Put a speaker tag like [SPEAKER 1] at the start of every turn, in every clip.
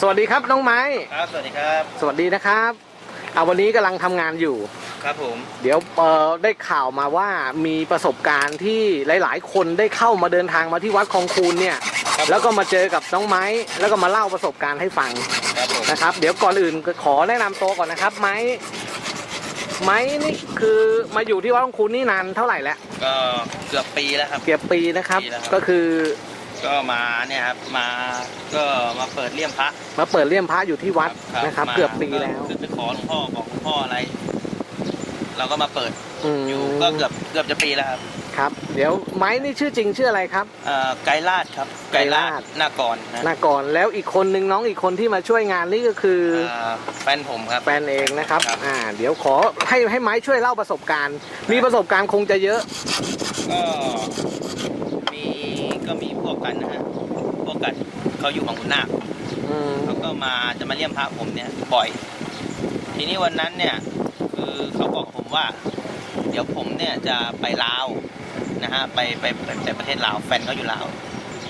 [SPEAKER 1] สวัสดีครับน้องไม้
[SPEAKER 2] ครับ สวัสดีครับ
[SPEAKER 1] สวัสดีนะครับเอาวันนี้กำลังทำงานอยู่
[SPEAKER 2] ครับผม
[SPEAKER 1] เดี๋ยวเอ่อได้ข่าวมาว่ามีประสบการณ์ที่หลาย ๆ คนได้เข้ามาเดินทางมาที่วัดคลองคูนเนี่ย
[SPEAKER 2] ครับ
[SPEAKER 1] แล้วก็มาเจอกับน้องไม้ แล้วก็มาเล่าประสบการณ์ให้ฟัง
[SPEAKER 2] ครับผม
[SPEAKER 1] นะครับ เดี๋ยวก่อนอื่นขอแนะนำตัวก่อนนะครับ ไม้ ไม้นี่คือมาอยู่ที่วัดคลองคูนนี่นานเท่าไหร่แล้ว
[SPEAKER 2] ก็เกือบปีแล้วครับ
[SPEAKER 1] เกือบปีนะครับ
[SPEAKER 2] ปีแล้วครับ
[SPEAKER 1] ก็คือ
[SPEAKER 2] ก็มาเนี่ยครับมาก็มาเปิดเลี่ยมพระ
[SPEAKER 1] มาเปิดเลี่ยมพระอยู่ที่วัดนะครับ
[SPEAKER 2] มา
[SPEAKER 1] เกือบปีแล้ว
[SPEAKER 2] คือไปขอหลวงพ่อบอกหลวงพ่ออะไร เราก็มาเปิด
[SPEAKER 1] ม
[SPEAKER 2] อยู่ก็เกือบเกือบจะปีแล้วครับ
[SPEAKER 1] ครับ เดี๋ยวไม้นี่ชื่อจริงชื่ออะไรครับ
[SPEAKER 2] เอ่อไกรลาดครับ
[SPEAKER 1] ไกรลาด
[SPEAKER 2] หน้ากรนะ
[SPEAKER 1] หน้าก่อนแล้วอีกคนนึงน้องอีกคนที่มาช่วยงานนี่ก็คือ
[SPEAKER 2] เอ่อแฟนผมครับ
[SPEAKER 1] แฟนเองนะครับ
[SPEAKER 2] ครับ
[SPEAKER 1] อ่าเดี๋ยวขอให้ให้ไม้ช่วยเล่าประสบการณ์ มีประสบการณ์คงจะเยอะ
[SPEAKER 2] ก็มี ก็มีพวกกันนะฮะพวกกันเขาอยู่ของคุณนาค
[SPEAKER 1] อืม
[SPEAKER 2] เขาก็มาจะมาเลี่ยมพระผมเนี่ยบ่อย ทีนี้วันนั้นเนี่ยคือเขาบอกผมว่า เดี๋ยวผมเนี่ยจะไปลาวนะฮะไปไปไปไปประเทศลาวแฟนเขาอยู่ลาว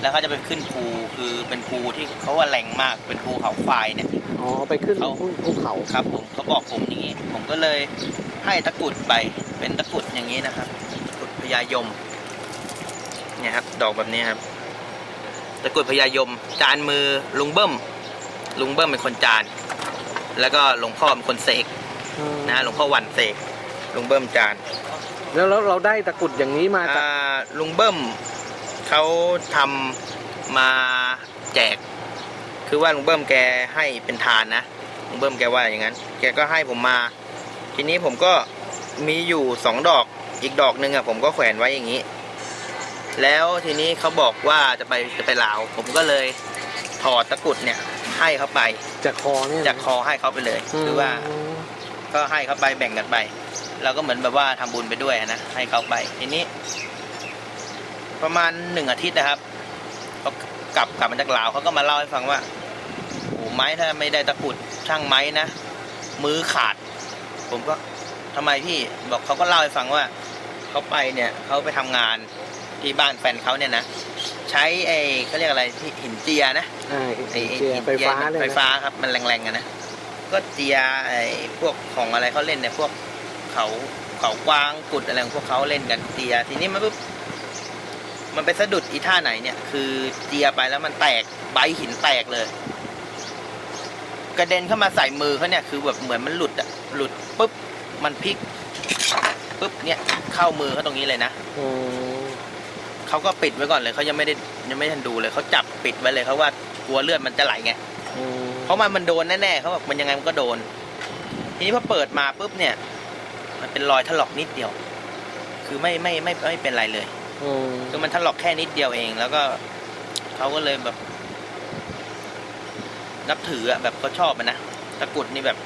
[SPEAKER 2] แล้วเขาจะไปขึ้นภูคือเป็นภูที่เขาว่าแรงมากเป็นภูเขาควายเนี่ย
[SPEAKER 1] อ๋อไปขึ้น
[SPEAKER 2] เขา
[SPEAKER 1] ภูภูเขา
[SPEAKER 2] ครับผมเขาบอกผมอย่างนี้ ผมก็เลยให้ตะกรุดไปเป็นตะกรุดอย่างนี้นะครับตะกรุดพญายม เนี่ยครับ ดอกแบบนี้ครับ ตะกรุดพญายม จานมือลุงเบิ้ม ลุงเบิ้มเป็นคนจาน แล้วก็หลวงพ่อเป็นคนเสก
[SPEAKER 1] อืม
[SPEAKER 2] นะฮะหลวงพ่อวันเสกลุงเบิ้มจาน
[SPEAKER 1] แล้วแล้วเราได้ตะกรุดอย่างนี้มาจาก
[SPEAKER 2] อ่าลุงเบิ้มเขาทำมาแจก คือว่าลุงเบิ้มแกให้เป็นทานนะลุงเบิ้มแกว่าอย่างนั้น แกก็ให้ผมมา ทีนี้ผมก็มีอยู่สองดอกอีกดอกหนึ่งอะผมก็แขวนไว้อย่างนี้ แล้วทีนี้เขาบอกว่าจะไปจะไปลาว ผมก็เลยถอดตะกรุดเนี่ย ให้เขาไป
[SPEAKER 1] จากคอเนี่ย
[SPEAKER 2] จากคอให้เขาไปเลย
[SPEAKER 1] ม
[SPEAKER 2] คือว่า ก็ให้เขาไปแบ่งกันไปเราก็เหมือนแบบว่าทำบุญไปด้วยนะให้เขาไปทีนี้ ประมาณหนึ่งอาทิตย์นะครับเขากลับกลับมาจากลาวเขาก็มาเล่าให้ฟังว่าโอ้ไม้ถ้าไม่ได้ตะกรุดช่างไม้นะมือขาด ผมก็ทำไมพี่บอกเขาก็เล่าให้ฟังว่าเขาไปเนี่ยเขาไปทำงาน ที่บ้านแฟนเขาเนี่ยนะใช้ไอ้เขาเรียกอะไรที่หินเจียนะ
[SPEAKER 1] อ่า
[SPEAKER 2] ไอ้ไอ้
[SPEAKER 1] เจีย
[SPEAKER 2] หิน
[SPEAKER 1] ไฟ
[SPEAKER 2] เจีย
[SPEAKER 1] ฟ้าเลย
[SPEAKER 2] ไฟ
[SPEAKER 1] นะ
[SPEAKER 2] ฟ้าครับมันแรงๆกันนะก็เจียไอ้พวกของอะไรเขาเล่นเนี่ยพวกเขาเขากวางกุดอะไรของพวกเขาเล่นกันเจีย ทีนี้มันปุ๊บมันไปสะดุดอีท่าไหนเนี่ย คือเจียไปแล้วมันแตกใบหินแตกเลย กระเด็นเข้ามาใส่มือเขาเนี่ยคือแบบเหมือนมันหลุดอะหลุดปุ๊บมันพลิกปุ๊บเนี่ยเข้ามือเขาตรงนี้เลยนะ
[SPEAKER 1] อืม
[SPEAKER 2] เขาก็ปิดไว้ก่อนเลยเขายังไม่ได้ยังไม่ทันดูเลยเขาจับปิดไว้เลยเขาว่ากลัวเลือดมันจะไหลไง
[SPEAKER 1] อืม
[SPEAKER 2] เพราะมันมันโดนแน่ๆเขาบอกมันยังไงมันก็โดน ทีนี้พอเปิดมาปุ๊บเนี่ย มันเป็นรอยถลอกนิดเดียว คือไม่ไม่ไม่ไม่เป็นไรเลย
[SPEAKER 1] อืม
[SPEAKER 2] คือมันถลอกแค่นิดเดียวเอง แล้วก็เขาก็เลยแบบ นับถืออะแบบเขาชอบอะนะตะกรุดนี่แบบ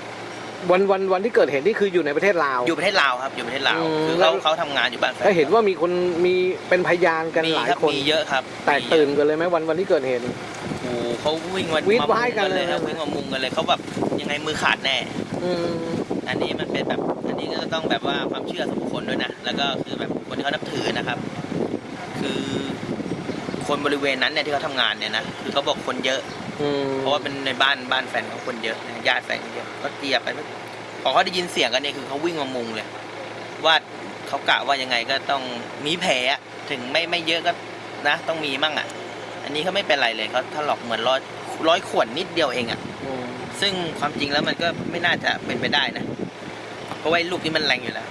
[SPEAKER 1] วันวันวันที่เกิดเหตุนี่คืออยู่ในประเทศลาว
[SPEAKER 2] อยู่ประเทศลาวครับอยู่ประเทศลาว
[SPEAKER 1] อืม
[SPEAKER 2] คือ
[SPEAKER 1] แล้
[SPEAKER 2] เขา
[SPEAKER 1] ว
[SPEAKER 2] เขาทำงานอยู่บ้านแฟน
[SPEAKER 1] ก็เห็นว่ามีคนมีเป็นพยานกัน
[SPEAKER 2] มี
[SPEAKER 1] หลาย
[SPEAKER 2] ครับ
[SPEAKER 1] คน
[SPEAKER 2] มีเยอะครับ
[SPEAKER 1] แตกตื่นกันเลยไหมวันวันที่เกิดเหตุ
[SPEAKER 2] โอ้โหเขาวิ่งมา
[SPEAKER 1] วิ่ง
[SPEAKER 2] มา
[SPEAKER 1] ว่ายกัน
[SPEAKER 2] เลย ครับ
[SPEAKER 1] เลยนะ
[SPEAKER 2] วิ่งมามุงกันเลยเขาแบบยังไงมือขาดแน่
[SPEAKER 1] อืม
[SPEAKER 2] อันนี้มันเป็นแบบอันนี้ก็ต้องแบบว่าความเชื่อส่วนบุคคลด้วยนะ แล้วก็คือแบบคนที่เขานับถือนะครับ คือ คนบริเวณนั้นเนี่ยที่เขาทำงานเนี่ยนะคือเขาบอกคนเยอะ
[SPEAKER 1] อืม
[SPEAKER 2] เพราะว่าเป็นในบ้านบ้านแฟนเขาคนเยอะนะญาติแฟนเขาเยอะก็เตียบไปปุ๊บพอเขาได้ยินเสียงกันเนี่ยคือเขาวิ่งมามุงเลย ว่าเขากะว่ายังไงก็ต้องมีแผลอะถึงไม่ไม่เยอะก็นะ ต้องมีมั่งอะ อันนี้เขาไม่เป็นไรเลยเขาถลอกเหมือนร้อยร้อยขวดนิดเดียวเองอะ
[SPEAKER 1] อืม
[SPEAKER 2] ซึ่งความจริงแล้วมันก็ไม่น่าจะเป็นไปได้นะ เพราะว่าไอ้ลูกนี้มันแรงอยู่แล้ว